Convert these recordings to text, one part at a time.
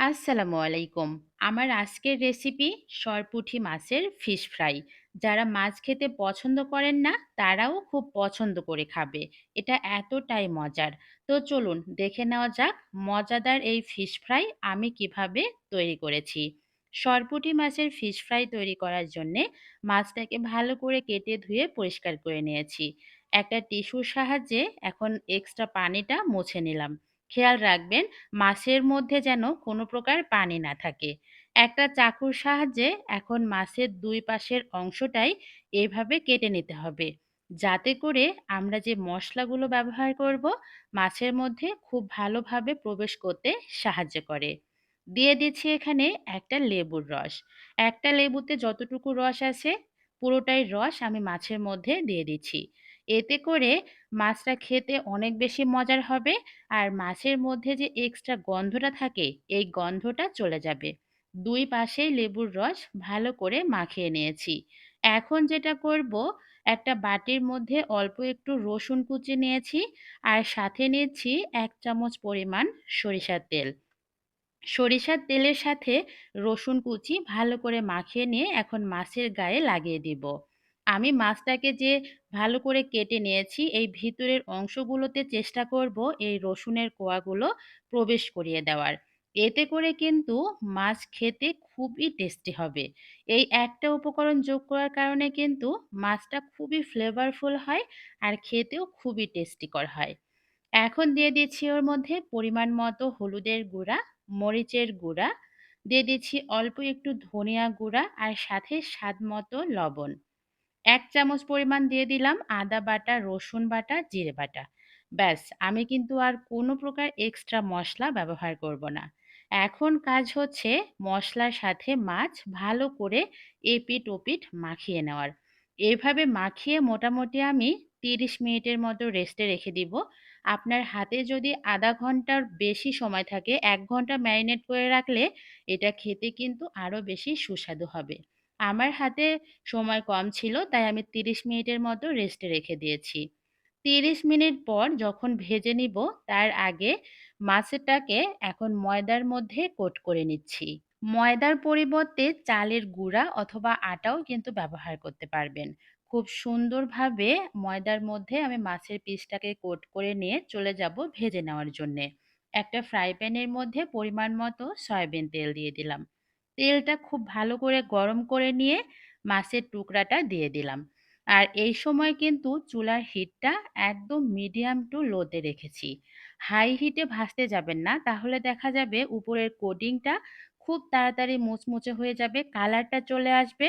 আসসালামু আলাইকুম। আমার আজকের রেসিপি সরপুঁটি মাছের ফিশ ফ্রাই। যারা মাছ খেতে পছন্দ করেন না, তারাও খুব পছন্দ করে খাবে। এটা এতটাই মজার। তো চলুন দেখে নেওয়া যাক মজাদার এই ফিশ ফ্রাই আমি কীভাবে তৈরি করেছি। সরপুঁটি মাছের ফিশ ফ্রাই তৈরি করার জন্যে মাছটাকে ভালো করে কেটে ধুয়ে পরিষ্কার করে নিয়েছি। একটা টিস্যুর সাহায্যে এখন এক্সট্রা পানিটা মুছে নিলাম। খেয়াল রাখবেন, মাছের মধ্যে যেন কোনো প্রকার পানি না থাকে। একটা চাকুর সাহায্যে এখন মাছের দুই পাশের অংশটাই এভাবে কেটে নিতে হবে। যাতে করে আমরা যে মশলাগুলো ব্যবহার করব, মাছের মধ্যে খুব ভালোভাবে প্রবেশ করতে সাহায্য করে। দিয়ে দিচ্ছি এখানে একটা লেবুর রস। একটা লেবুতে যতটুকু রস আছে, পুরোটাই রস আমি মাছের মধ্যে দিয়ে দিচ্ছি। এতে করে মাছটা খেতে অনেক বেশি মজার হবে আর মাছের মধ্যে যে এক্সট্রা গন্ধটা থাকে, এই গন্ধটা চলে যাবে। দুই পাশেই লেবুর রস ভালো করে মাখিয়ে নিয়েছি। এখন যেটা করব, একটা বাটির মধ্যে অল্প একটু রসুন কুচি নিয়েছি আর সাথে নিয়েছি এক চামচ পরিমাণ সরিষার তেল। সরিষার তেলের সাথে রসুন কুচি ভালো করে মাখিয়ে নিয়ে এখন মাছের গায়ে লাগিয়ে দিব। আমি মাছটাকে যে ভালো করে কেটে নিয়েছি, এই ভিতরের অংশগুলোতে চেষ্টা করব এই রসুনের কোয়াগুলো প্রবেশ করিয়ে দেওয়ার। এতে করে কিন্তু মাছ খেতে খুবই টেস্টি হবে। এই একটা উপকরণ যোগ করার কারণে কিন্তু মাছটা খুবই ফ্লেভারফুল হয় আর খেতেও খুবই টেস্টিকর হয়। এখন দিয়ে দিচ্ছি ওর মধ্যে পরিমাণ মতো হলুদের গুঁড়া, মরিচের গুঁড়া, দিয়ে দিচ্ছি অল্প একটু ধনিয়া গুঁড়া আর সাথে স্বাদ মতো লবণ। এক চামচ পরিমাণ দিয়ে দিলাম আদা বাটা, রসুন বাটা, জিরে বাটা। ব্যাস, আমি কিন্তু আর কোনো প্রকার এক্সট্রা মশলা ব্যবহার করব না। এখন কাজ হচ্ছে মশলার সাথে মাছ ভালো করে এপিট ওপিট মাখিয়ে নেওয়ার। এইভাবে মাখিয়ে মোটামুটি আমি তিরিশ মিনিটের মতো রেস্টে রেখে দিব। আপনার হাতে যদি আধা ঘণ্টার বেশি সময় থাকে, এক ঘণ্টা ম্যারিনেট করে রাখলে এটা খেতে কিন্তু আরও বেশি সুস্বাদু হবে। আমার হাতে সময় কম ছিল, তাই আমি তিরিশ মিনিটের মতো রেস্টে রেখে দিয়েছি। তিরিশ মিনিট পর যখন ভেজে নিব, তার আগে মাছটাকে এখন ময়দার মধ্যে কোট করে নিচ্ছি। ময়দার পরিবর্তে চালের গুঁড়া অথবা আটাও কিন্তু ব্যবহার করতে পারবেন। খুব সুন্দরভাবে ময়দার মধ্যে আমি মাছের পিসটাকে কোট করে নিয়ে চলে যাব ভেজে নেওয়ার জন্যে। একটা ফ্রাই প্যানের মধ্যে পরিমাণ মতো সয়াবিন তেল দিয়ে দিলাম। তেলটা খুব ভালো করে গরম করে নিয়ে মাছের টুকরাটা দিয়ে দিলাম। আর এই সময় কিন্তু চুলার হিটটা একদম মিডিয়াম টু লোতে রেখেছি। হাই হিটে ভাজতে যাবেন না, তাহলে দেখা যাবে উপরের কোটিংটা খুব তাড়াতাড়ি মুচমুচে হয়ে যাবে কালারটা চলে আসবে,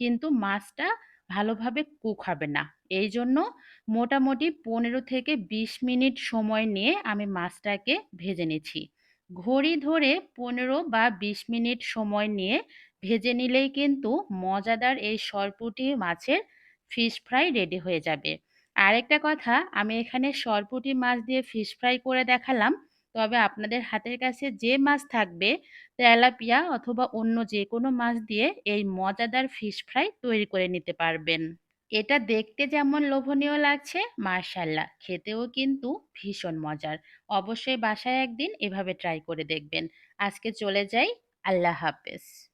কিন্তু মাছটা ভালোভাবে কুক হবে না। এই জন্য মোটামুটি পনেরো থেকে বিশ মিনিট সময় নিয়ে আমি মাছটাকে ভেজে নিচ্ছি। ঘড়ি ধরে পনেরো বা বিশ মিনিট সময় নিয়ে ভেজে নিলেই কিন্তু মজাদার এই সরপুটি মাছের ফিশ ফ্রাই রেডি হয়ে যাবে। আরেকটা কথা, আমি এখানে সরপুটি মাছ দিয়ে ফিশ ফ্রাই করে দেখালাম, তবে আপনাদের হাতের কাছে যে মাছ থাকবে, তেলাপিয়া অথবা অন্য যে কোনো মাছ দিয়ে এই মজাদার ফিশ ফ্রাই তৈরি করে নিতে পারবেন। এটা দেখতে যেমন লোভনীয় লাগছে মার্শাল্লাহ খেতেও কিন্তু ভীষণ মজার। অবশ্যই বাসায় একদিন এভাবে ট্রাই করে দেখবেন। আজকে চলে যাই, আল্লাহ হাফেজ।